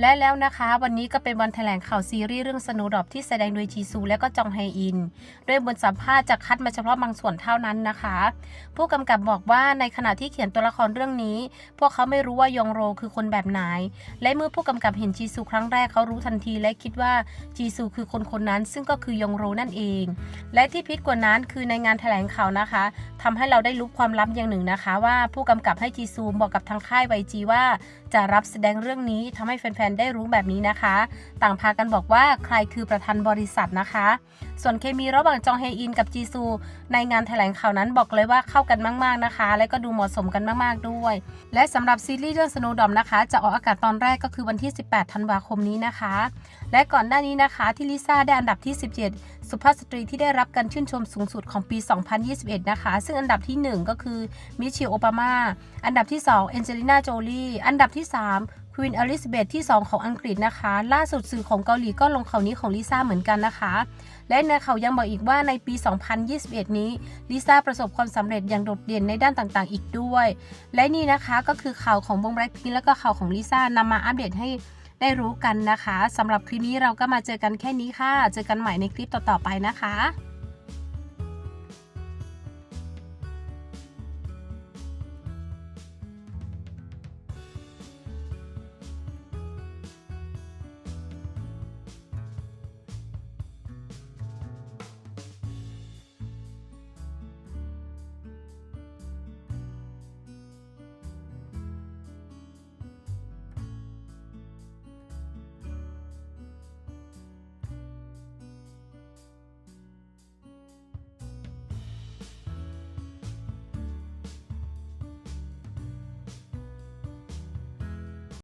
และแล้วนะคะ วันนี้ก็เป็นวันแถลงข่าวซีรีส์เรื่องสโนดอปที่แสดงโดยจีซูและก็จองไฮอินด้วยบทสัมภาษณ์จะคัดมาเฉพาะบางส่วนเท่านั้นนะคะ ผู้กำกับบอกว่าในขณะที่เขียนตัวละครเรื่องนี้ พวกเขาไม่รู้ว่ายองโรคือคนแบบไหน และเมื่อผู้กำกับเห็นจีซูครั้งแรกเขารู้ทันทีและคิดว่าจีซูคือคนคนนั้น ซึ่งก็คือยองโรนั่นเอง และที่พิษกว่านั้นคือในงานแถลงข่าวนะคะทำให้เราได้รู้ความลับอย่างหนึ่งนะคะ ว่าผู้กำกับให้จีซูบอกกับทางค่ายไวจีว่า จะรับแสดงเรื่องนี้ทำให้แฟนๆ ได้รู้แบบนี้นะคะ ต่างพากันบอกว่าใครคือประธานบริษัทนะคะส่วนเคมีระหว่างจองเฮอินกับจีซู ในงานแถลงข่าวนั้นบอกเลยว่าเข้ากันมากๆนะคะ และก็ดูเหมาะสมกันมากๆด้วย และสำหรับซีรีส์เรื่องสโนดอมนะคะ จะออกอากาศตอนแรกก็คือวันที่ 18 ธันวาคมนี้นะคะ และก่อนหน้านี้นะคะที่ลิซ่าได้อันดับที่ 17 สุภาพสตรีที่ได้รับการชื่นชมสูงสุดของปี 2021 นะคะ ซึ่งอันดับที่ 1 ก็คือมิเชลโอบามา อันดับที่ 2 เอนเจลิน่าโจลีอันดับที่ 3ควีนอลิซาเบธที่ 2 ของอังกฤษนะคะ ล่าสุดสื่อของเกาหลีก็ลงข่าวนี้ของลิซ่าเหมือนกันนะคะ และเนข่ายังบอกอีกว่าในปี 2021 นี้ลิซ่าประสบความสำเร็จอย่างโดดเด่นในด้านต่างๆ อีกด้วย และนี่นะคะก็คือข่าวของวงแบล็คพิงแล้วก็ข่าวของลิซ่านำมาอัปเดตให้ได้รู้กันนะคะสำหรับคลิปนี้เราก็มาเจอกันแค่นี้ค่ะ เจอกันใหม่ในคลิปต่อๆไปนะคะ